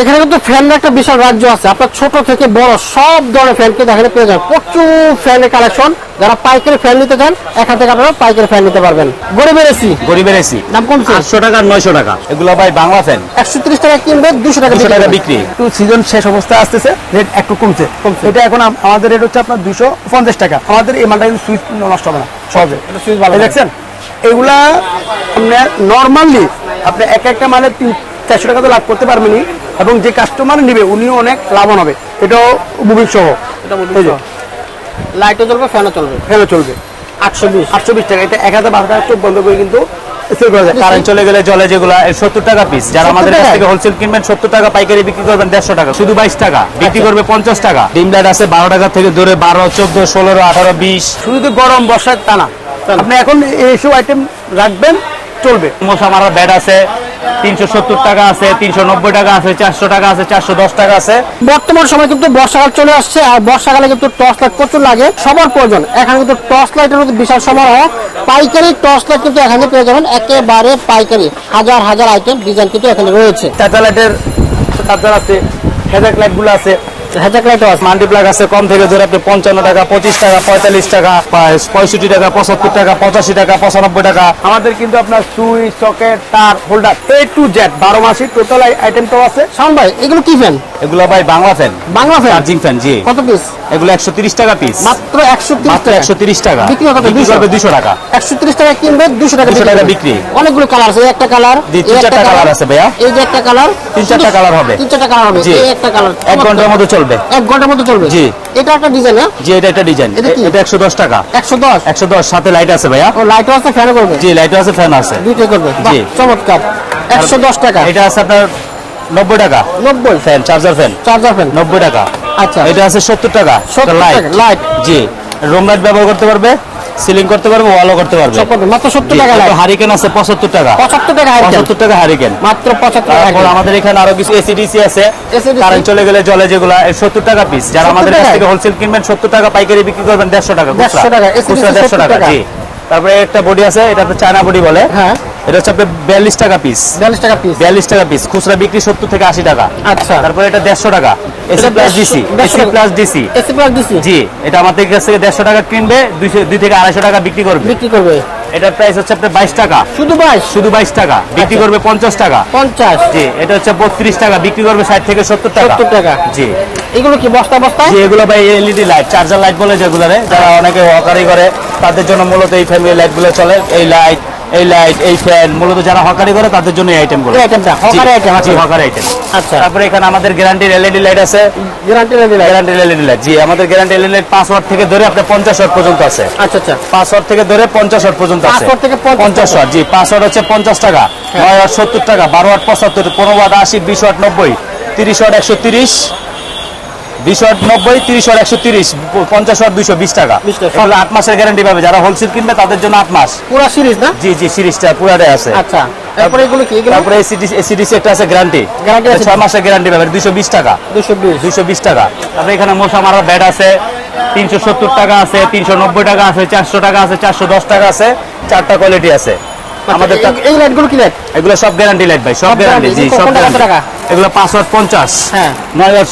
এখানে কিন্তু ফ্যানের একটা বিশাল রাজ্য আছে। আপনার ছোট থেকে বড় সব ধরনের ফ্যান কিন্তু এখানে পেয়ে যাবেন। প্রচুর ফ্যানের কালেকশন যারা পাইকারি ফ্যান নিতে চান এখান থেকে আপনারা পাইকারি ফ্যান নিতে পারবেন। গরিবের এসি গরিবের এসি। দাম কমছে আটশো টাকা নয়শো টাকা। এগুলো ভাই বাংলা ফ্যান একশো ত্রিশ টাকা কিনবে দুশো টাকা টাকা বিক্রি। একটু সিজন শেষ অবস্থায় আসতেছে রেট একটু কমছে। কমছে। এটা এখন আমাদের রেট হচ্ছে আপনার দুশো পঞ্চাশ টাকা। আমাদের এই মালটা কিন্তু সুইচ নষ্ট হবে না সহজে। সুইচ ভালো এই দেখছেন? এগুলা আপনার নর্মালি আপনি এক একটা মালে তিন চারশো টাকা তো লাভ করতে পারবেনই এবং যে কাস্টমার নিবে উনিও অনেক লাভবান হবে। এটাও মুভিং সহ। লাইটও চলবে ফ্যানও চলবে। ফেলে চলবে। আটশো বিশ। আটশো বিশ টাকা। এটা এক হাজার বারো টাকা চোখ বন্ধ করে কিন্তু কারেন্ট চলে গেলে জলে যেগুলো সত্তর টাকা পিস যারা আমাদের কাছ থেকে হোলসেল কিনবেন সত্তর টাকা পাইকারি বিক্রি করবেন দেড়শো টাকা। শুধু বাইশ টাকা। বিক্রি করবে পঞ্চাশ টাকা। ডিম লাইট আছে বারো টাকা থেকে ধরে বারো চোদ্দ ষোলো আঠারো বিশ। শুধু গরম বর্ষার তা না আপনি এখন এইসব আইটেম রাখবেন চলবে। মশা মারার ব্যাট আছে তিনশো সত্তর টাকা আছে তিনশো নব্বই টাকা আছে চারশো টাকা আছে চারশো দশ টাকা আছে। বর্তমান সময় কিন্তু বর্ষাকাল চলে আসছে আর বর্ষাকালে কিন্তু টর্চ লাইট প্রচুর লাগে সবার প্রয়োজন। এখানে কিন্তু টর্চ লাইটের মধ্যে বিশাল সমারোহ পাইকারি টর্চ লাইট কিন্তু এখানে পেয়ে যাবেন একেবারে পাইকারি। হাজার হাজার আইটেম ডিজাইন কিন্তু এখানে রয়েছে। চার্জার লাইটের চার্জার আছে হেজাক লাইটগুলো আছে। হ্যাজাক আছে। মাল্টিপ্লাগ আছে কম থেকে ধরে আপনি পঞ্চান্ন টাকা পঁচিশ টাকা পঁয়তাল্লিশ টাকা পঁয়ষট্টি টাকা পঁচাত্তর টাকা পঁচাশি টাকা পঁচানব্বই টাকা। আমাদের কিন্তু আপনার সুইচ সকেট তার হোল্ডার এ টু জেড বারো মাসি টোটাল আইটেম তো আছে। শাওন ভাই এগুলো কি ফ্যান এগুলো ভাই Bangla fan Bangla fan charging fan জি। কত পিস এগুলো একশো তিরিশ টাকা পিস মাত্র একশো মাত্র একশো তিরিশ টাকা। বিক্রি কত? করবে দুশো টাকা। একশো তিরিশ টাকা কিনবে দুশো টাকা 200 টাকা করবে। বিক্রি। অনেকগুলো কালার আছে একটা কালার জি, তিন চারটা কালার আছে ভাইয়া। এই যে একটা কালার তিন চারটা কালার হবে। তিন চারটা কালার হবে একটা কালার এক ঘণ্টার মতো চলবে। এক ঘণ্টার মতো চলবে? জি। এটা একটা ডিজাইন হ্যাঁ? জি এটা একটা ডিজাইন এটা একশো দশ টাকা। একশো দশ? একশো দশ সাথে লাইট আছে ভাইয়া। ও লাইটও আছে ফ্যান করবে? জি লাইট আছে ফ্যান আছে। দুইটাই করবে? জি। চমৎকার। একশো দশ টাকা। এটা আছে আপনার নব্বই টাকা। নব্বই? Fan charger fan charger fan নব্বই টাকা। আচ্ছা। এটা আছে সত্তর টাকা। 70 লাইট টাকা, জি। রুম লাইট ব্যবহার করতে পারবে। সিলিং করতে পারবে ওয়ালও করতে পারবে। মাত্র সত্তর টাকা হারিকেন আছে পঁচাত্তর টাকা। পঁচাত্তর টাকা পঁচাত্তর টাকা হারিকেন মাত্র পঁচাত্তর টাকা আমাদের এখানে আরও কিছু এসিডিসি আছে। কারেন্ট চলে গেলে জলে যেগুলো সত্তর টাকা পিস যারা আমাদের কাছ থেকে হোলসেল কিনবেন সত্তর টাকা পাইকারি বিক্রি করবেন দেড়শো টাকা 150 টাকা, দেড়শো টাকা। জি। তারপরে একটা বডি আছে এটা তো চায়না বডি বলে। হ্যাঁ। এটা হচ্ছে আপনার বিয়াল্লিশ টাকা পিস বিয়াল্লিশ টাকা পিস বিয়াল্লিশ টাকা পিস খুচরা বিক্রি সত্তর থেকে আশি টাকা। আচ্ছা। তারপরে এটা দেড়শো টাকা। AC plus DC AC plus DC AC plus দিছি জি এটা আমাদের কাছ থেকে দেড়শো টাকা কিনবে দুইশো দুই থেকে আড়াইশো টাকা বিক্রি করবে। বিক্রি করবে। এটার প্রাইস হচ্ছে আপনার বাইশ টাকা। শুধু বাইশ? শুধু বাইশ টাকা। বিক্রি। করবে পঞ্চাশ টাকা। পঞ্চাশ। জি এটা হচ্ছে বত্রিশ টাকা। বিক্রি করবে ষাট থেকে সত্তর টাকা। সত্তর টাকা। জি। এগুলো কি বস্তা বস্তায় জি এগুলো ভাই এলইডি লাইট চার্জার লাইট বলে যেগুলো যারা অনেকে হকারি করে তাদের জন্য মূলত এই ফ্যামিলি লাইটগুলো চলে। এই লাইট এই লাইট এই ফ্যান মূলত যারা হকারি করে তাদের জন্য এই আইটেম আছে। হকারি লাইট আছে। লাইট আমাদের লাইট থেকে ধরে আপনার পর্যন্ত আছে। আচ্ছা আচ্ছা। থেকে ধরে পর্যন্ত ওয়াট হচ্ছে 50 টাকা। 9 ওয়াট 70 টাকা 12 ওয়াট 75 আট ওয়াট 80 আট ওয়াট তিরিশ নব্বই একশো তিরিশ পঞ্চাশ দুইশো বিশ টাকা। তাহলে আট মাসের গ্যারান্টি পাবে। যারা হোলসেল কিনবে তাদের জন্য আট মাস। সিরিজ না? জি জি সিরিজটা আছে। আচ্ছা তারপরে আছে গ্যারান্টি মাসের গ্যারান্টি পাবে বিশ টাকা। দুইশো বিশ। দুইশো বিশ টাকা। এখানে মশা মারা ব্যাট আছে তিনশো সত্তর টাকা আছে তিনশো নব্বই টাকা আছে চারশো টাকা আছে চারশো দশ টাকা আছে চারটা কোয়ালিটি আছে। আমাদের আচ্ছা, এই লাইটগুলো কি লাইট এগুলো সব গ্যারান্টি লাইট ভাই সব গ্যারান্টি জি সব? এগুলো পাঁচ ওয়াট পঞ্চাশ। হ্যাঁ। নয় ওয়াট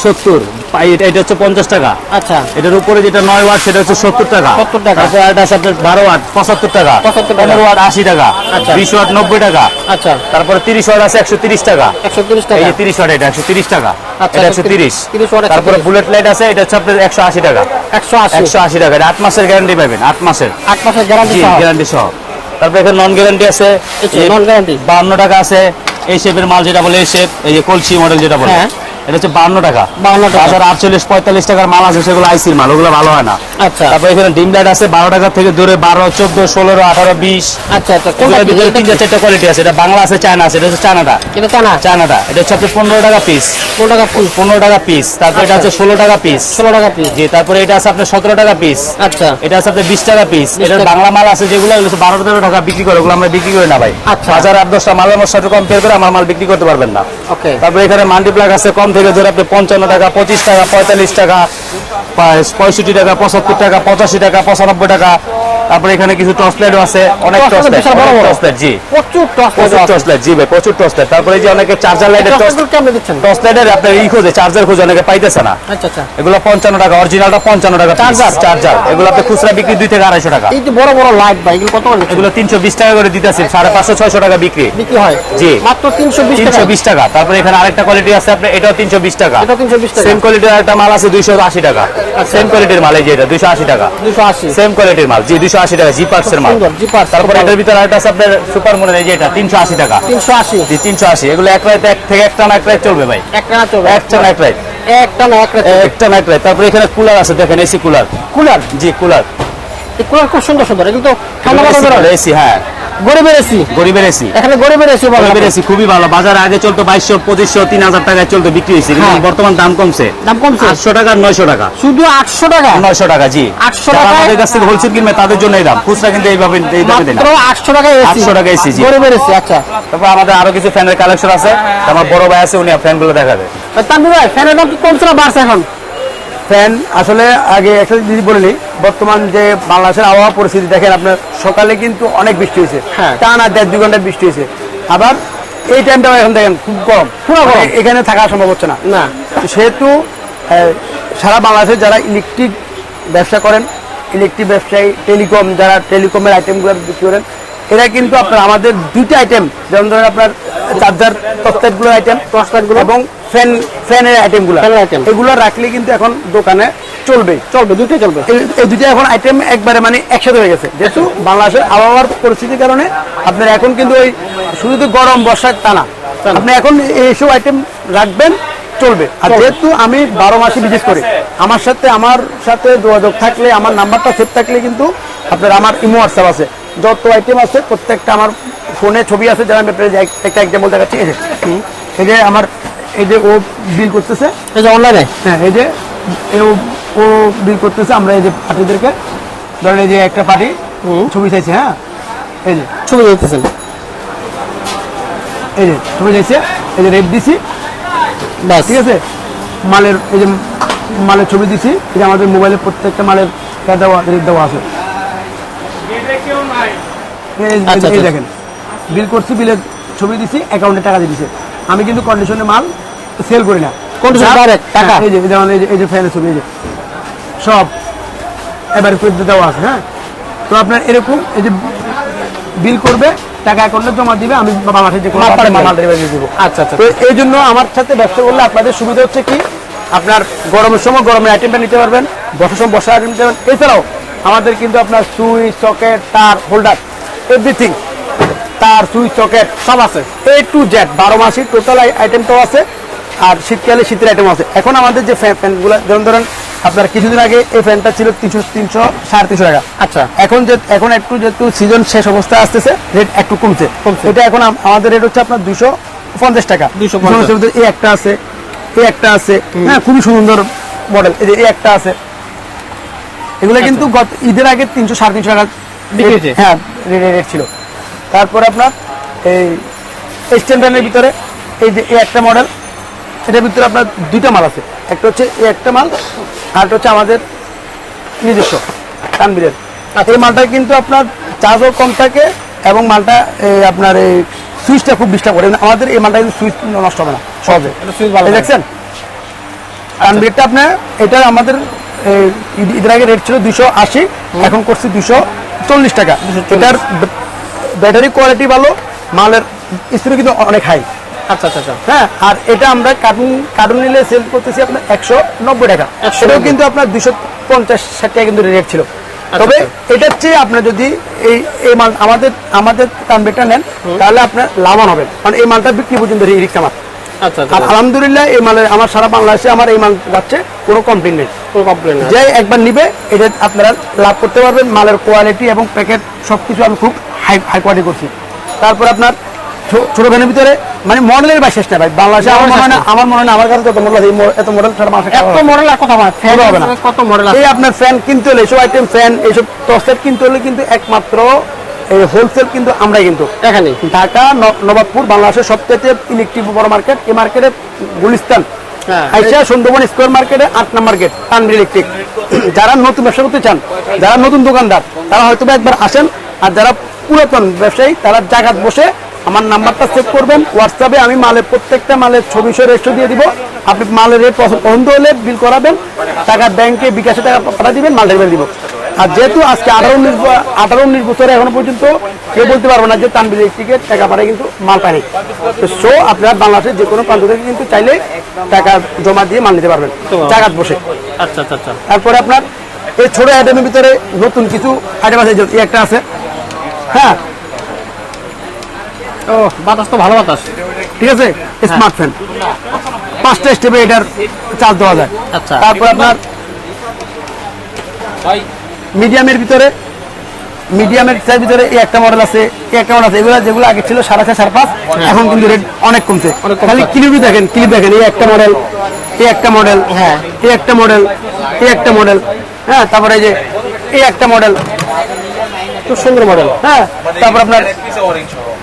এটা এটা হচ্ছে টাকা। আচ্ছা। এটার উপরে যেটা নয় ওয়াট সেটা হচ্ছে সত্তর টাকা। 70 টাকা। তারপরে আরেকটা আছে আপনার বারো ওয়াট পঁচাত্তর টাকা। 75 ওয়াট আশি টাকা। আচ্ছা। ওয়াট টাকা। আচ্ছা। তারপরে তিরিশ ওয়াট আছে একশো তিরিশ টাকা। একশো তিরিশ এই টাকা যে তিরিশ ওয়াট এটা একশো তিরিশ টাকা। আচ্ছা, এটা একশো তিরিশ। 30 ওয়াট, তারপরে বুলেট লাইট আছে এটা হচ্ছে আপনার একশো আশি টাকা। একশো আশি। একশো আশি টাকা এটা আট মাসের গ্যারান্টি পাবেন আট মাসের। আট মাসের গ্যারান্টি গ্যারান্টি সহ। তারপরে এখানে নন গ্যারান্টি আছে। নন গ্যারান্টি বান্ন টাকা আছে এই শেপের মাল যেটা বলে এই শেপ এই যে কলসি মডেল যেটা বলে। হ্যাঁ। এটা হচ্ছে বান্ন টাকা। 52 টাকা। বাজার আটচল্লিশ পঁয়তাল্লিশ টাকার মাল আছে সেগুলো আইসির মাল ওগুলো ভালো হয় না। আচ্ছা। তারপরে এখানে ডিম লাইট আছে বারো টাকা থেকে দূরে বারো চোদ্দ ষোলো আঠারো বিশ। আচ্ছা আচ্ছা। ভিতরে এটা? তিনটা চারটা কোয়ালিটি আছে এটা বাংলা আছে চায়না আছে এটা হচ্ছে চায়নাটা। এটা জানা চায়নাটা। এটা হচ্ছে আপনার পনেরো টাকা পিস পনেরো টাকা ফুল পনেরো টাকা পিস তারপরে এটা আচ্ছা। হচ্ছে ষোলো টাকা পিস ষোলো টাকা পিস জি তারপরে এটা আছে আপনার সতেরো টাকা পিস আচ্ছা। এটা আছে আপনার বিশ টাকা পিস এটা বাংলা মাল আছে যেগুলো এগুলো বারো তেরো টাকা বিক্রি করে ওগুলো আমরা বিক্রি করি না ভাই। আচ্ছা। হাজার আট দশটা মালের আমার সাথে কম্পেয়ার করে আমার মাল বিক্রি করতে পারবেন না। ওকে তারপরে এখানে মাল্টিপ্লাগ আছে কম থেকে ধরে আপনি পঞ্চান্ন টাকা, পঁচিশ টাকা, পঁয়তাল্লিশ টাকা পঁয়ষট্টি টাকা, পঁচাত্তর টাকা, পঁচাশি টাকা, পঁচানব্বই টাকা তারপরে এখানে কিছু টর্চ লাইটও আছে অনেক টর্চ লাইট। টর্চ লাইট জি। প্রচুর টস প্রচুর টর্চ লাইট জি ভাই প্রচুর টর্চ লাইট তারপরে এই যে অনেকে চার্জার লাইটের টর্চ কেমন দিচ্ছেন? টর্চ লাইটের আপনার ই খোঁজে চার্জার খোঁজে অনেকে পাইতেছে না। আচ্ছা আচ্ছা। এগুলো পঞ্চান্ন টাকা অরিজিনালটা পঞ্চান্ন টাকা Charger? চার্জার এগুলো আপনি খুচরা বিক্রি দুই থেকে আড়াইশো টাকা। এই যে বড় বড় লাইট ভাই এগুলো কত? এগুলো তিনশো বিশ টাকা করে দিতেছি সাড়ে পাঁচশো ছয়শো টাকা বিক্রি। বিক্রি হয়। জি। মাত্র তিনশো বিশ তিনশো টাকা। বিশ টাকা। তারপরে এখানে আরেকটা কোয়ালিটি আছে আপনার এটাও তিনশো বিশ টাকা। এটা তিনশো বিশ টাকা। সেম কোয়ালিটির একটা মাল আছে দুইশো আশি টাকা। সেম কোয়ালিটির মাল এই যে এটা দুইশো আশি টাকা। দুশো আশি। সেম কোয়ালিটির মাল জি দুইশো আশি টাকা জি পার্সের মাল। সুন্দর, G-Parts, এটার ভিতরে আরেকটা আছে আপনার সুপার মনের এই যে এটা তিনশো আশি টাকা। তিনশো আশি। জি তিনশো আশি। এগুলো এক রাত এক থেকে একটা না এক রাত চলবে ভাই। একটা না চলবে। একটা না এক রাত একটা না একটা একটা না এক রাত তারপরে এখানে কুলার আছে দেখেন এসি কুলার। কুলার? জি কুলার। এই কুলার খুব সুন্দর সুন্দর। এগুলো তো ঠান্ডা এসি হ্যাঁ। গরিবের এসি। গরিবের এসি। এখানে গরিবের এসি গরিবের এসি খুবই ভালো। বাজারে আগে চলতো বাইশশো পঁচিশশো তিন হাজার টাকায় চলতো বিক্রি হয়েছে। হ্যাঁ। বর্তমান দাম কমছে। দাম কমছে? আটশো টাকা নয়শো টাকা। শুধু আটশো টাকা? নয়শো টাকা জি। 800 যারা টাকায়- আমাদের কাছ থেকে হোলসেল কিনবে তাদের জন্য এই দাম। খুচরা কিন্তু এইভাবে এই দামে আটশো টাকা এসি। 800 টাকা AC, জি। গরিবের এসি আচ্ছা। তারপর আমাদের আরও কিছু ফ্যানের কালেকশন আছে। আমার বড় ভাই আছে উনি ফ্যানগুলো দেখাবে। তানভীর ভাই ফ্যানের দাম কি কমছে না বাড়ছে এখন। ফ্যান আসলে আগে একটা জিনিস বলে নিই বর্তমান যে বাংলাদেশের আবহাওয়া পরিস্থিতি দেখেন আপনার সকালে কিন্তু অনেক বৃষ্টি হয়েছে। হ্যাঁ। টানা দেড় দুই ঘণ্টা বৃষ্টি হয়েছে। আবার এই টাইমটা এখন দেখেন খুব গরম। পুরো গরম। মানে এখানে থাকা সম্ভব হচ্ছে না। না। সেহেতু সারা বাংলাদেশে যারা ইলেকট্রিক ব্যবসা করেন ইলেকট্রিক ব্যবসায়ী টেলিকম যারা টেলিকমের আইটেমগুলো বিক্রি করেন এরা কিন্তু আপনার আমাদের দুইটা আইটেম যেমন ধরেন আপনার চার্জার টস্টেটগুলোর আইটেম টর্চলাইটগুলো এবং ফ্যান ফ্যানের আইটেমগুলো। এগুলো রাখলে কিন্তু এখন দোকানে চলবে। চলবে দুটোই চলবে। এই দুইটা এখন আইটেম একবারে মানে একসাথে হয়ে গেছে। যেহেতু বাংলাদেশের আবহাওয়ার পরিস্থিতির কারণে আপনার এখন কিন্তু ওই শুধু তো গরম বর্ষার টানা। আপনি এখন এইসব আইটেম রাখবেন চলবে। আর যেহেতু আমি বারো মাসে বিজনেস করি আমার সাথে আমার সাথে যোগাযোগ থাকলে আমার নাম্বারটা সেভ থাকলে কিন্তু আপনার আমার ইমো হোয়াটসঅ্যাপ আছে। যত আইটেম আছে প্রত্যেকটা আমার ফোনে ছবি আছে যারা আমি একটা এক্সাম্পল দেখাচ্ছি এই যে আমার এই যে ও বিল করতেছে? এই যে অনলাইনে হ্যাঁ এই যে ও- ও বিল করতেছে আমরা এই যে পার্টিদেরকে ধরেন এই যে একটা পার্টি ছবি চাইছে হ্যাঁ? এই যে। ছবি দিতেছেন এই যে ছবি চাইছে এই যে রেট দিছি। ব্যাস ঠিক আছে? মালের এই যে মালের ছবি দিছি এই যে আমাদের মোবাইলে প্রত্যেকটা মালের দেওয়া রেট দেওয়া আছে। এই- আচ্ছা, আচ্ছা। দেখেন। বিল করছি বিলের ছবি দিছি অ্যাকাউন্টে টাকা দিয়ে দিছে। আমি কিন্তু কন্ডিশনে মাল সেল করি না। Condition যা- direct, টাকা। হ্যাঁ, এই যে যেমন এই যে ফ্যানের ছবি এই যে সব এবার দেওয়া আছে হ্যাঁ? তো আপনার এরকম এই যে বিল করবে টাকা অ্যাকাউন্টে জমা দিবে আমি বাংলাদেশের যে কোনো মাল। ডেলিভারি দেবো। আচ্ছা আচ্ছা তো এই জন্য আমার সাথে ব্যবসা করলে আপনাদের সুবিধা হচ্ছে কি? আপনার গরমের সময় গরমের আইটেমটা নিতে পারবেন বর্ষার সময় বর্ষার আইটেম নিতে পারবেন। এছাড়াও আমাদের কিন্তু আপনার সুইচ সকেট তার হোল্ডার এভরিথিং তার সুইচ সকেট সব আছে। এ টু জেড বারো মাসি টোটাল আইটেমটাও আছে আর শীতকালে শীতের আইটেম আছে। এখন আমাদের যে ফ্যান ফ্যানগুলো যেমন ধরেন আপনার কিছুদিন আগে এই ফ্যানটা ছিল তিনশো তিনশো সাড়ে তিনশো টাকা। আচ্ছা। এখন যে এখন একটু যেহেতু সিজন শেষ অবস্থায় আসতেছে রেট একটু কমছে। এটা এখন আমাদের রেট হচ্ছে আপনার দুশো পঞ্চাশ টাকা। 250 দুশো এই একটা আছে এই একটা আছে। হ্যাঁ খুবই সুন্দর মডেল এই যে এই একটা আছে। এগুলো কিন্তু গত ঈদের আগে তিনশো সাড়ে তিনশো টাকা? হ্যাঁ রেট ছিল। তারপর আপনার এই স্ট্যান্ডার্ডের ভিতরে এই যে একটা মডেল এটার ভিতরে আপনার দুইটা মাল আছে। একটা হচ্ছে এই একটা মাল আর একটা হচ্ছে আমাদের নিজস্ব তানবিরের এই মালটা কিন্তু আপনার চার্জও কম থাকে এবং মালটা এই আপনার এই সুইচটা খুব ডিস্টার্ব করে। মানে আমাদের এই মালটা কিন্তু সুইচ নষ্ট হবে না সহজে। এটা সুইচ ভালো দেখছেন? তানবিরটা আপনার এটা আমাদের ঈদের আগে রেট ছিল দুশো আশি এখন করছি দুশো চল্লিশ টাকা। এটার ব্যাটারি কোয়ালিটি ভালো মালের স্পিড কিন্তু অনেক হাই আচ্ছা আচ্ছা আচ্ছা। হ্যাঁ আর এটা আমরা কার্টুন কার্টুন নিলে সেল করতেছি আপনার একশো নব্বই টাকা। 190 সেটাও কিন্তু আপনার দুশো পঞ্চাশ ষাট টাকা কিন্তু রেট ছিল। তবে এটার চেয়ে আপনার যদি এই এই মাল আমাদের নেন তাহলে আপনার লাভবান হবেন কারণ এই মালটা বিক্রি পর্যন্ত এই রিক্সা মাল আচ্ছা আর আলহামদুলিল্লাহ এই মালের আমার সারা বাংলাদেশে আমার এই মাল যাচ্ছে কোনো কমপ্লেন নেই। কোনো কমপ্লেন যে একবার নিবে এটা আপনারা লাভ করতে পারবেন। মালের কোয়ালিটি এবং প্যাকেট সব কিছু আমি খুব হাই হাই কোয়ালিটি করছি। তারপর আপনার ছোট ভ্যানের ভিতরে মানে মডেলের বাই শেষ না ভাই। বাংলাদেশে আমার মনে হয় আমার মনে হয় আমার কাছে যত মডেল আছে এত মডেল ছাড়া মানুষের এত মডেল আর কথা বলা ফ্যান হবে না। কত মডেল আছে? এই আপনার ফ্যান কিনতে হলে এইসব আইটেম ফ্যান এইসব টসলেট কিনতে হলে কিন্তু একমাত্র এই হোলসেল কিন্তু আমরাই কিন্তু। এখানে ঢাকা নবাবপুর বাংলাদেশের সবচেয়ে ইলেকট্রিক বড় মার্কেট এই মার্কেটে গুলিস্তান। হ্যাঁ। আইসা সুন্দরবন স্কোয়ার মার্কেটে আট নাম্বার গেট তানভীর ইলেকট্রিক যারা নতুন ব্যবসা করতে চান যারা নতুন দোকানদার তারা হয়তো একবার আসেন আর যারা পুরাতন ব্যবসায়ী তারা জায়গা বসে আমার নাম্বারটা সেভ করবেন। হোয়াটসঅ্যাপে আমি মালের প্রত্যেকটা মালের ছবি সহ রেজিস্টার দিয়ে দিব। আপনি মালের রেট পছন্দ হলে বিল করাবেন। টাকা ব্যাংকে বিকাশে টাকা পাঠা দিবেন মাল ডেলিভারি দিব। আর যেহেতু আজকে আঠারো উনিশ আঠারো উনিশ বছরে এখনও পর্যন্ত কেউ বলতে পারব না যে তানবিল ইলেকট্রিকের টাকা পাঠায় কিন্তু মাল পায়নি। তো সো আপনারা বাংলাদেশের যে কোনো প্রান্ত থেকে কিন্তু চাইলে টাকা জমা দিয়ে মাল নিতে পারবেন জায়গা বসে। আচ্ছা আচ্ছা আচ্ছা। তারপরে আপনার এই ছোট আইটেমের ভিতরে নতুন কিছু আইটেম আছে একটা আছে। হ্যাঁ। ও বাতাস তো ভালো বাতাস। ঠিক আছে? স্মার্ট ফ্যান পাঁচটা স্টেপে এটার চার্জ দেওয়া যায়। আচ্ছা। তারপর আপনার মিডিয়ামের ভিতরে মিডিয়ামের সাইজ ভিতরে এই একটা মডেল আছে এই একটা মডেল আছে এগুলো যেগুলো আগে ছিল সাড়ে চার সাড়ে পাঁচ এখন কিন্তু রেট অনেক কমছে। অনেক কমছে। খালি ক্লিপই দেখেন ক্লিপ দেখেন এই একটা মডেল এই একটা মডেল হ্যাঁ। এই একটা মডেল এই একটা মডেল হ্যাঁ তারপরে এই যে এই একটা মডেল খুব সুন্দর মডেল হ্যাঁ তারপর আপনার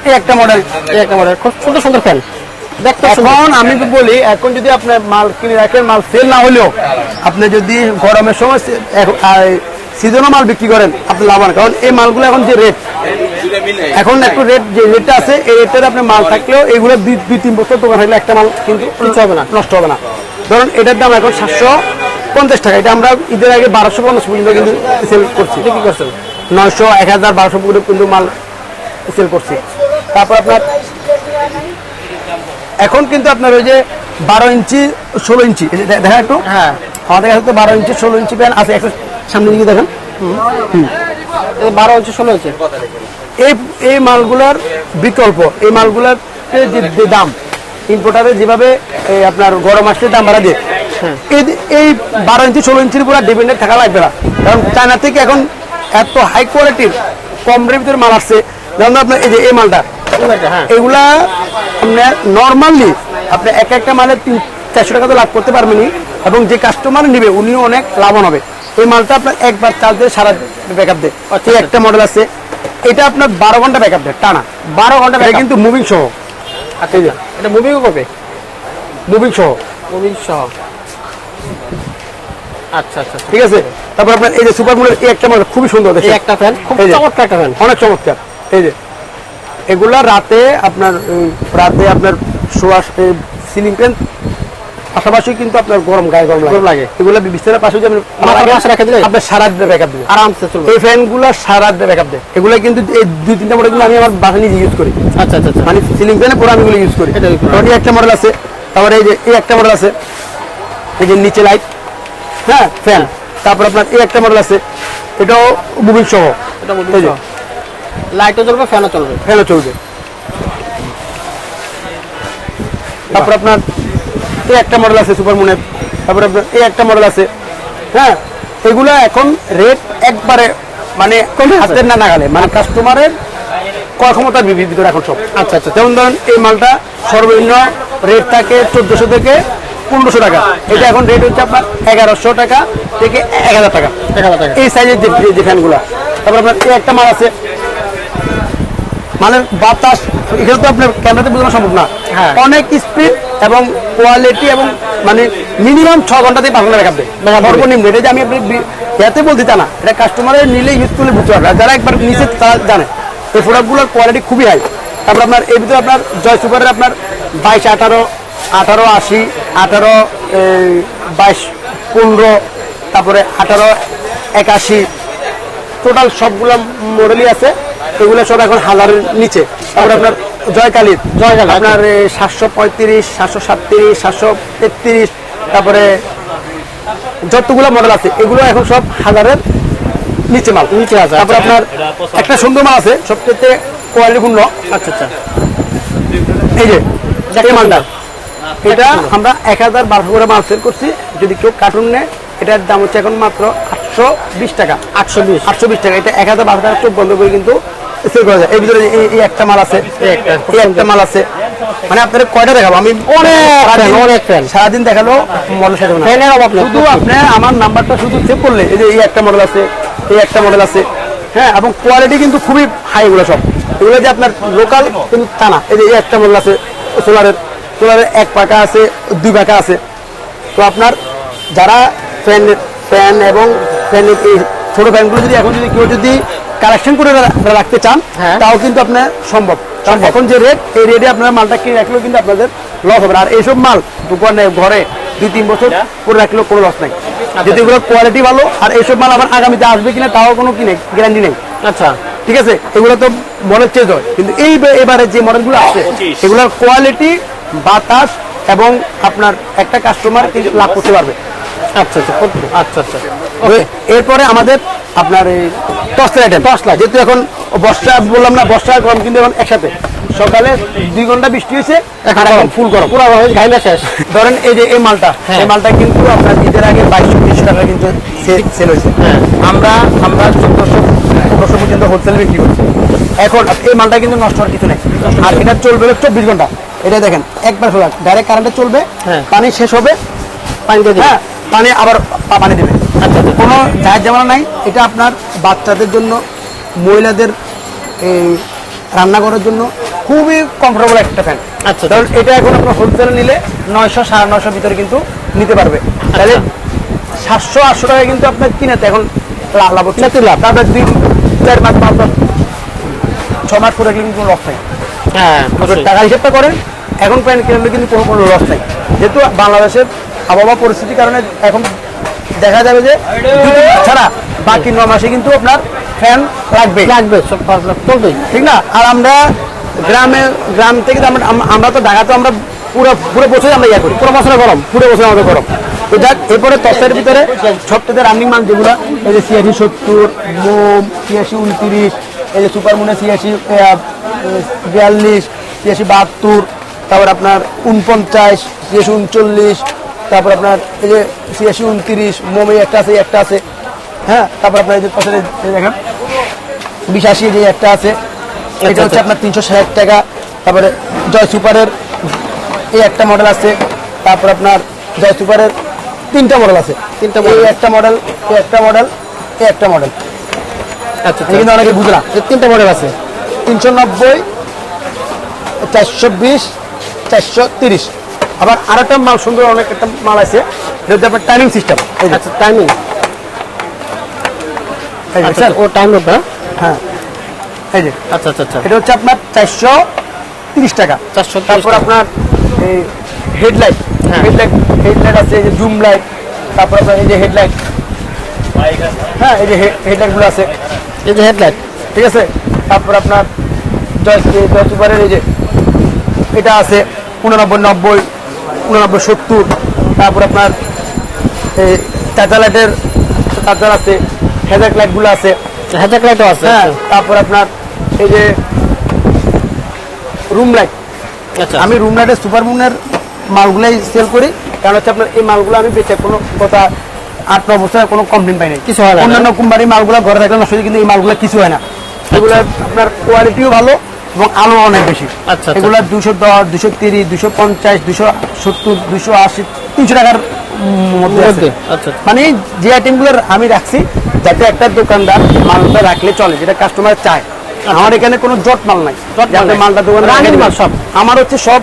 এই একটা মডেল এই একটা মডেল খুব সুন্দর সুন্দর ফ্যান এখন আমি বলি এখন যদি আপনার মাল কিনে রাখেন মাল সেল না হলেও আপনি যদি গরমের সময় সিজনও মাল বিক্রি করেন আপনি লাভান কারণ এই মালগুলো এখন যে রেট এখন একটু রেট যে রেটটা আছে এই রেটের আপনি মাল থাকলেও এগুলো দুই দুই তিন বছর দোকান থাকলে একটা মাল কিন্তু কিছু হবে না নষ্ট হবে না। ধরুন এটার দাম এখন সাতশো পঞ্চাশ টাকা এটা আমরা ঈদের আগে বারোশো পঞ্চাশ পর্যন্ত কিন্তু সেল করছি। কি করছেন। নয়শো এক হাজার বারোশো পর্যন্ত কিন্তু মাল সেল করছি। তারপর আপনার এখন কিন্তু আপনার ওই যে বারো ইঞ্চি ষোলো ইঞ্চি এই যে দে- দেখেন একটু? হ্যাঁ। আমাদের কাছে তো বারো ইঞ্চি ষোলো ইঞ্চি প্যান আছে একটু সামনে দিকে দেখেন। এই বারো হচ্ছে ষোলো হচ্ছে এই এই মালগুলোর বিকল্প এই মালগুলোর যে দাম ইম্পোর্টারে যেভাবে এই আপনার গরম আসলে দাম বাড়া দিয়ে। এই এই বারো ইঞ্চি ষোলো ইঞ্চির উপর ডিপেন্ডেন্ট থাকা লাগবে না। কারণ চায়না থেকে এখন এত হাই কোয়ালিটির কম রেট ভিতরে মাল আসছে। যেমন আপনার এই যে এই মালটা হ্যাঁ। এগুলা আপনার নর্মালি আপনি এক একটা মালের তিন চারশো টাকা তো লাভ করতে পারবেনই এবং যে কাস্টমার নেবে উনিও অনেক লাভবান হবে। এই মালটা আপনার একবার চার্জ দিয়ে সারা ব্যাকআপ দেয়। আচ্ছা, এই একটা মডেল আছে। এটা আপনার বারো ঘণ্টা ব্যাকআপ দেয় টানা। বারো ঘণ্টা এটা কিন্তু মুভিং সহ। আচ্ছা এটা মুভিও করবে মুভিং সহ। মুভি সহ। আচ্ছা আচ্ছা ঠিক আছে? তারপর আপনার এই যে সুপার মডেল এই একটা মডেল খুবই সুন্দর এই দেখে একটা ফ্যান খুব চমৎকার একটা ফ্যান অনেক চমৎকার। এই যে এগুলা রাতে আপনার রাতে আপনার শোয়া সিলিং ফ্যান পাশাপাশি কিন্তু আপনার গরম গায়ে গরম লাগে। লাগে। এগুলো বিস্তারের পাশে যদি আপনি রেখে দিলে? আপনার সারা দিতে ব্যাকআপ দিবে আরামসে চলবে। এই ফ্যানগুলো সারা দিতে ব্যাকআপ দেয়। এগুলো কিন্তু এই দুই তিনটা মডেল আমি আমার বাসা নিজে ইউজ করি। আচ্ছা আচ্ছা আচ্ছা। মানে সিলিং ফ্যানে পুরো আমি এগুলো ইউজ করি। এটা একটা মডেল আছে। তারপরে এই যে এই একটা মডেল আছে। এই যে নিচে লাইট হ্যাঁ ফ্যান তারপর আপনার এই একটা মডেল আছে এটাও মুভিং সহ। এটা মুভি এই লাইটও চলবে ফ্যানও চলবে। ফ্যানও চলবে। তারপর আপনার এই একটা মডেল আছে সুপার মুনের তারপর আপনার এই একটা মডেল আছে। হ্যাঁ এগুলো এখন রেট একবারে মানে হাতের না নাগালে মানে কাস্টমারের ক্রয় ক্ষমতার ভিতরে এখন সব। আচ্ছা আচ্ছা। যেমন ধরেন এই মালটা সর্বনিম্ন রেট থাকে চোদ্দশো থেকে পনেরোশো টাকা। এটা এখন রেট হচ্ছে আপনার এগারোশো টাকা থেকে এক হাজার টাকা। এক হাজার টাকা। এই সাইজের যে যে- ফ্যানগুলো তারপর আপনার এই একটা মাল আছে। মালের বাতাস এখানে তো আপনার ক্যামেরাতে বোঝানো সম্ভব না। হ্যাঁ। অনেক স্পিড এবং কোয়ালিটি এবং মানে মিনিমাম ছ ঘন্টাতেই Backup দেবে। সর্বনিম্ন। এটা যে আমি আপনি ইয়াতে বলতে তা না। এটা কাস্টমারের নিলে ইউজ করলে বুঝতে পারবে যারা একবার নিচে তারা জানে। এই প্রোডাক্টগুলোর কোয়ালিটি খুবই হাই তারপর আপনার এর ভিতরে আপনার জয় সুপারের আপনার বাইশ আঠারো আঠারো আশি আঠারো বাইশ পনেরো তারপরে আঠারো একাশি। টোটাল সবগুলো মডেলই আছে এগুলো সব এখন হাজারের নিচে। তারপরে আপনার জয়কালীর জয়কালী আপনার সাতশো পঁয়ত্রিশ সাতশো সাতত্রিশ সাতশো তেত্রিশ তারপরে যতগুলো মডেল আছে এগুলো এখন সব হাজারের নিচে মাল। নিচে আছে, তারপর আচ্ছা। আপনার একটা সুন্দর মাল আছে সবচেয়ে কোয়ালিটিপূর্ণ আচ্ছা আচ্ছা। এই যে মালটা। এটা আমরা এক হাজার বারোশো করে মাল সেল করছি। যদি কেউ কার্টুন নেয় এটার দাম হচ্ছে এখন মাত্র আটশো বিশ টাকা। আটশো বিশ। আটশো বিশ টাকা। এটা এক হাজার বারো টাকা চোখ বন্ধ করে কিন্তু সেল করা যায়। এর ভিতরে এই- একটা মাল আছে এই একটা, মাল আছে। মানে আপনাদের কয়টা দেখাবো? আমি অনেক অনেক। সারাদিন দেখাল মডেল ফ্যানের অভাব শুধু আপনি আমার নাম্বারটা শুধু সেভ করলে এই যে এই একটা মডেল আছে এই একটা মডেল আছে। হ্যাঁ এবং কোয়ালিটি কিন্তু খুবই হাই এগুলো সব। এগুলো যে আপনার লোকাল কিন্তু তা না। এই যে এই একটা মডেল আছে সোলারের সোলারের এক পাকা আছে দুই পাকা আছে। তো আপনার যারা ফ্যান ফ্যান এবং ফ্যান ছোট ফ্যানগুলো যদি এখন যদি কেউ যদি কালেকশন করে রাখতে চান হ্যাঁ। তাও কিন্তু আপনার সম্ভব। কারণ এখন যে রেট এই রেটে আপনার মালটা কিনে রাখলেও কিন্তু আপনাদের লস হবে আর এইসব মাল দোকানে ঘরে দুই তিন বছর করে রাখলেও কোনো লস নাই। যদি এগুলো কোয়ালিটি ভালো আর এইসব মাল আবার আগামীতে আসবে কিনা তাও কোনো কি নেই গ্যারান্টি নেই। আচ্ছা। ঠিক আছে? এগুলো তো মডেল চেঞ্জ হয় কিন্তু এই এবারে যে মডেলগুলো আছে এগুলোর কোয়ালিটি বাতাস এবং আপনার একটা কাস্টমার কিন্তু লাভ করতে পারবে। আচ্ছা আচ্ছা আচ্ছা আচ্ছা। এরপরে আমাদের আপনার এই টসলা আইটেম টসলা যেহেতু এখন বর্ষা বললাম না বর্ষা গরম কিন্তু এখন একসাথে। সকালে দুই ঘণ্টা বৃষ্টি হয়েছে এখন গরম। ফুল গরম। পুরো ঘাইলে শেষ। ধরেন এই যে এই মালটা হ্যাঁ। এই মালটা কিন্তু আপনার ঈদের আগে বাইশশো তিনশো টাকা কিন্তু সেল হয়েছে। হ্যাঁ। আমরা আমরা চোদ্দশো পনেরোশো পর্যন্ত হোলসেল বিক্রি করছি। এখন এই মালটা কিন্তু নষ্ট হওয়ার কিছু নেই। আর এটা চলবে চব্বিশ ঘণ্টা। এটা দেখেন একবার খোলা ডাইরেক্ট কারেন্টে চলবে হ্যাঁ। পানি শেষ হবে পানি দিয়ে হ্যাঁ পানি আবার পানি দেবে। আচ্ছা আচ্ছা। কোনো জাহাজ জামানা নাই এটা আপনার বাচ্চাদের জন্য মহিলাদের এই রান্নাঘরের জন্য খুবই কমফোর্টেবল একটা ফ্যান আচ্ছা, কারণ এটা এখন আপনার হোলসেলে নিলে নয়শো সাড়ে নয়শোর ভিতরে কিন্তু নিতে পারবে। তাহলে সাতশো আটশো টাকা কিন্তু আপনার কিনাতে এখন লাভ হচ্ছে। লাভ। তারপরে দুই চার মাস পাঁচ মাস ছ মাস করে কিন্তু কোনো লস নাই। হ্যাঁ টাকা হিসেবটা করেন এখন প্যান্ট কিনলে কিন্তু কোনো কোনো লস নাই। যেহেতু বাংলাদেশের আবহাওয়া পরিস্থিতির কারণে এখন দেখা যাবে যে ছাড়া বাকি ন মাসে কিন্তু আপনার ফ্যান লাগবে। লাগবে সব চলবেই। ঠিক না? আর আমরা গ্রামে গ্রাম থেকে তো আমরা তো ঢাকা তো আমরা পুরো পুরো বছর আমরা ইয়ে করি। পুরো বছরে গরম পুরো বছর আমাদের গরম। তো যাক এরপরে তসের ভিতরে সবথেকে রানিং মাল যেগুলো এই যে ছিয়াশি সত্তর মোম ছিয়াশি উনত্রিশ এই যে সুপার মুনে ছিয়াশি বিয়াল্লিশ ছিয়াশি বাহাত্তর তারপর আপনার উনপঞ্চাশ ছিয়াশি উনচল্লিশ তারপর আপনার এই যে ছিয়াশি উনত্রিশ মোমে একটা আছে একটা আছে। হ্যাঁ তারপর আপনার এই যে পাশে দেখেন বিশাশি যে একটা আছে এটা হচ্ছে আপনার তিনশো ষাট টাকা। তারপরে জয় সুপারের এই একটা মডেল আছে তারপর আপনার জয় সুপারের তিনটা মডেল আছে। তিনটা এই একটা মডেল এই একটা মডেল এই একটা মডেল আচ্ছা এই কিন্তু অনেকে বুঝে না। এই তিনটা মডেল আছে। তিনশো নব্বই চারশো বিশ চারশো তিরিশ। আবার আর একটা মাল সুন্দর অনেক একটা মাল আছে এটা আপনার টাইমিং সিস্টেম আচ্ছা টাইমিং আচ্ছা ও টাইম হ্যাঁ। এই যে আচ্ছা আচ্ছা আচ্ছা। এটা হচ্ছে আপনার চারশো তিরিশ টাকা। 430 তারপর আপনার এই হেডলাইট হ্যাঁ। হেডলাইট হেডলাইট আছে এই যে জুম লাইট তারপর আপনার এই যে হেডলাইট হ্যাঁ এই যে হেডলাইটগুলো আছে। এই যে হেডলাইট ঠিক আছে? তারপর আপনার জয় জয় সুপারের এই যে এটা আছে উননব্বই নব্বই উননব্বই সত্তর। তারপর আপনার এই চার্জার লাইটের চার্জার আছে হেডলাইট লাইটগুলো আছে। হেডলাইট লাইটও আছে হ্যাঁ তারপর আপনার এই যে রুম লাইট আচ্ছা। আমি রুম লাইটের সুপার মুনের মালগুলাই সেল করি কারণ হচ্ছে আপনার এই মালগুলো আমি বেচে কোনো কথা আট ন বছর কোনো কমপ্লেন পাই নাই। কিছু হয় না, অন্যান্য কোম্পানির মালগুলো ঘরে থাকলে নষ্ট কিন্তু এই মালগুলো কিছু হয় না। এগুলো আপনার কোয়ালিটিও ভালো এবং আলো অনেক বেশি আচ্ছা, আচ্ছা। এগুলো দুশো দশ দুশো তিরিশ দুশো পঞ্চাশ দুশো সত্তর দুশো আশি তিনশো টাকার মধ্যে আছে। আচ্ছা। মানে যে আইটেমগুলো আমি রাখছি যাতে একটা দোকানদার মালটা রাখলে চলে যেটা কাস্টমার চায় আমার এখানে কোনো জট মাল নাই। মালটা দোকানে রাখেন মাল সব। আমার হচ্ছে সব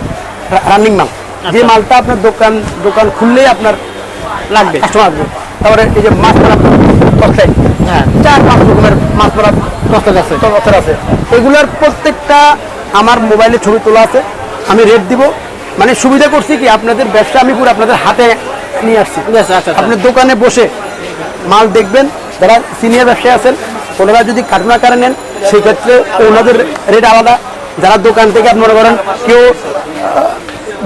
রানিং মাল যে আচ্ছা। মালটা আপনার দোকান দোকান খুললেই আপনার লাগবে কাস্টমার তারপরে এই যে মাছ তরকারি হ্যাঁ। চার পাঁচ রকমের মাছ তরকারি আছে। তরকারি আছে। এগুলোর প্রত্যেকটা আমার মোবাইলে ছবি তোলা আছে আমি রেট দিব। মানে সুবিধা করছি কি আপনাদের ব্যবসা আমি পুরো আপনাদের হাতে নিয়ে আসছি। আচ্ছা আচ্ছা। আপনি দোকানে বসে মাল দেখবেন যারা সিনিয়র ব্যবসায়ী আছেন ওনারা যদি কার্টুন আকারে নেন সেক্ষেত্রে ওনাদের রেট আলাদা। যারা দোকান থেকে আপনি মনে করেন কেউ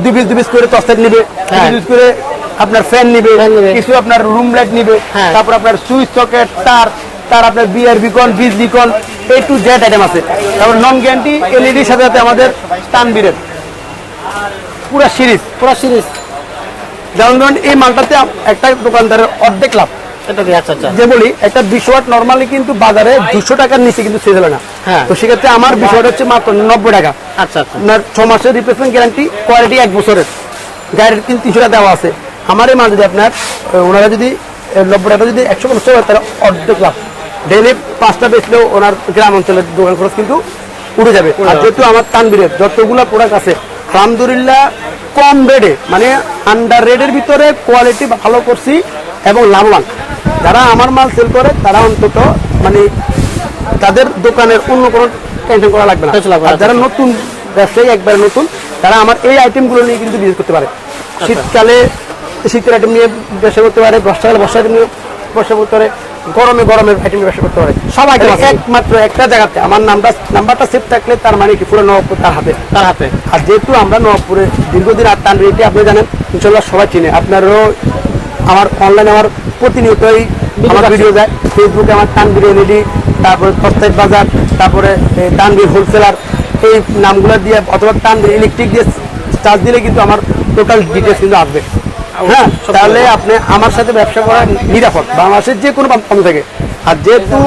দুই পিস দুই পিস করে তস্তার নেবে হ্যাঁ। দুই পিস করে আপনার ফ্যান নিবে কিছু আপনার রুম লাইট নিবে হ্যাঁ। তারপর আপনার সুইচ সকেট তার তার আপনার বিয়ার বিকন বিজ বিকন এ টু জেড আইটেম আছে। তারপর নন গ্যারান্টি এলইডির সাথে সাথে আমাদের তানবিরের। পুরা সিরিজ পুরো সিরিজ যেমন ধরুন এই মালটাতে একটা দোকানদারের অর্ধেক লাভ। আচ্ছা আচ্ছা। যে বলি একটা বিশ ওয়াট নর্মালি কিন্তু বাজারে দুশো টাকার নিচে কিন্তু সেল হয় না। হ্যাঁ। তো সেক্ষেত্রে আমার বিশ ওয়াট হচ্ছে মাত্র নব্বই টাকা। আচ্ছা আচ্ছা। ছ মাসের রিপ্লেসমেন্ট গ্যারান্টি কোয়ালিটি এক বছরের। গাড়ির কিন্তু তিনশো টাকা দেওয়া আছে। আমার এই মাল যদি আপনার ওনারা যদি আহ, নব্বই টাকা যদি একশো পঞ্চাশ টাকা তারা অর্ধেক লাভ ডেলি পাঁচটা বেচলেও ওনার গ্রাম অঞ্চলের দোকান খরচ কিন্তু উঠে যাবে আর যেহেতু আমার তানবিরের যতগুলো প্রোডাক্ট আছে আলহামদুলিল্লাহ কম রেটে মানে আন্ডার রেটের ভিতরে কোয়ালিটি ভালো করছি এবং লাভবান যারা আমার মাল সেল করে তারা অন্তত মানে তাদের দোকানের অন্য কোনো টেনশন করা লাগবে না। আর যারা নতুন ব্যবসায়ী একবারে নতুন তারা আমার এই আইটেমগুলো নিয়ে কিন্তু বিজনেস করতে পারে। শীতকালে শীতের আইটেম নিয়ে ব্যবসা করতে পারে বর্ষাকালে বর্ষা আইটেম নিয়ে ব্যবসা করতে পারে গরমে গরমে আইটেম ব্যবসা করতে পারে। সব item একমাত্র একটা জায়গাতে আমার নামটা নাম্বারটা সেভ থাকলে তার মানে কি? পুরো নবাবপুর তার হাতে। তার হাতে। আর যেহেতু আমরা নবাবপুরে দীর্ঘদিন আর টান রেটে আপনি জানেন ইনশাল্লাহ সবাই চিনে। আপনারও আমার অনলাইনে আমার প্রতিনিয়তই আমার ভিডিও যায়। ফেসবুকে আমার তানবির রেডি তারপরে প্রস্তাব বাজার তারপরে তানবির হোলসেলার এই নামগুলো দিয়ে অথবা তানবির ইলেকট্রিক দিয়ে চার্জ দিলে কিন্তু আমার টোটাল ডিটেলস কিন্তু আসবে। হ্যাঁ তাহলে আপনি আমার সাথে ব্যবসা করা নিরাপদ বাংলাদেশের যে কোনো প্রান্ত থেকে। আর যেহেতু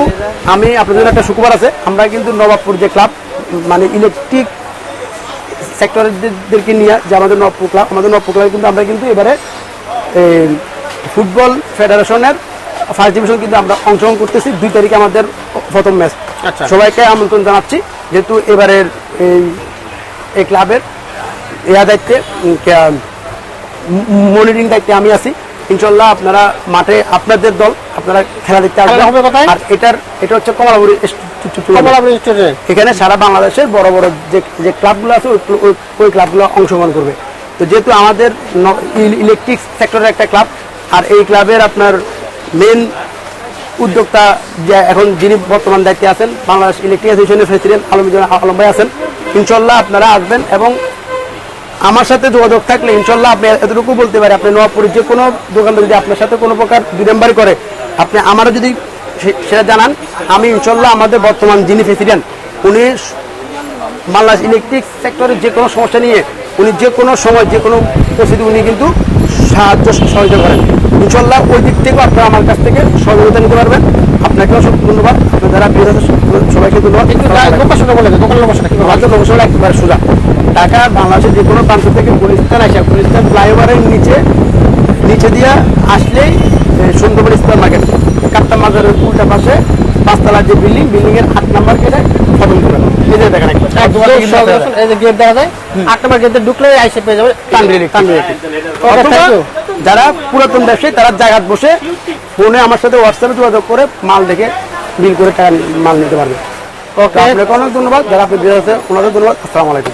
আমি আপনাদের জন্য একটা শুক্রবার আছে আমরা কিন্তু নবাবপুর যে ক্লাব মানে ইলেকট্রিক সেক্টরদেরকে নিয়ে যে আমাদের নবপুর ক্লাব আমাদের নবপুর ক্লাবে কিন্তু আমরা কিন্তু এবারে এই, ফুটবল ফেডারেশনের ফার্স্ট ডিভিশন কিন্তু আমরা অংশগ্রহণ করতেছি দুই তারিখে আমাদের প্রথম ম্যাচ আচ্ছা। সবাইকে আমন্ত্রণ জানাচ্ছি যেহেতু এবারের এই এই ক্লাবের এয়া দায়িত্বে মনিটরিং দায়িত্বে আমি আছি। ইনশাল্লাহ আপনারা মাঠে আপনাদের দল আপনারা খেলা দেখতে আসবেন। আর এটার এটা হচ্ছে কমলাপুরি এখানে সারা বাংলাদেশের বড় বড় যে যে ক্লাবগুলো আছে ওই- ক্লাবগুলো অংশগ্রহণ করবে। তো যেহেতু আমাদের ইলেকট্রিক সেক্টরের একটা ক্লাব আর এই ক্লাবের আপনার মেন উদ্যোক্তা যে এখন যিনি বর্তমান দায়িত্বে আছেন বাংলাদেশ ইলেকট্রিক অ্যাসোসিয়েশনের প্রেসিডেন্ট আলম আলম ভাই আছেন। ইনশাল্লাহ আপনারা আসবেন এবং আমার সাথে যোগাযোগ থাকলে ইনশাল্লাহ আপনি এতটুকু বলতে পারে, আপনি নোয়াপুরের যে কোনো দোকানদার যদি আপনার সাথে কোনো প্রকার বিড়ম্বারি করে, আপনি আমারও যদি সেটা জানান, আমি ইনশাল্লাহ আমাদের বর্তমান যিনি প্রেসিডেন্ট উনি বাংলাদেশ ইলেকট্রিক সেক্টরের যে কোনো সমস্যা নিয়ে উনি যে কোনো সময় যে কোনো পরিস্থিতি উনি কিন্তু সাহায্য সহযোগিতা করেন। ইনশাল্লাহ ওই দিক থেকেও আপনারা আমার কাছ থেকে সহযোগিতা নিতে পারবেন। আপনাকে অসংখ্য ধন্যবাদ। আপনার যারা আছে, সবাইকে ধন্যবাদ। লোকেশনটা বলে দেন দোকানের লোকেশনটা কি আমাদের লোকেশন একেবারে সোজা। ঢাকা বাংলাদেশের যে কোনো প্রান্ত থেকে গুলিস্তান আসে। গুলিস্তান ফ্লাইওভারের নিচে নিচে দিয়ে আসলেই সুন্দরবন স্কোয়ার মার্কেট। কাপ্তা মাজারের উল্টা পাশে পাঁচতলার যে বিল্ডিং বিল্ডিং এর আট নাম্বার কেটে খতম করে এই যে দেখেন এই যে গেট দেখা যায় আট নম্বর গেটে ঢুকলে আইসে পেয়ে যাবে. যারা পুরাতন ব্যবসায়ী তারা জায়গায় বসে ফোনে আমার সাথে হোয়াটসঅ্যাপে যোগাযোগ করে মাল দেখে বিল করে টাকা মাল নিতে পারবে। ওকে আপনাকে অনেক ধন্যবাদ। যারা আপনি আছে ওনাদের ধন্যবাদ। আসসালামু আলাইকুম।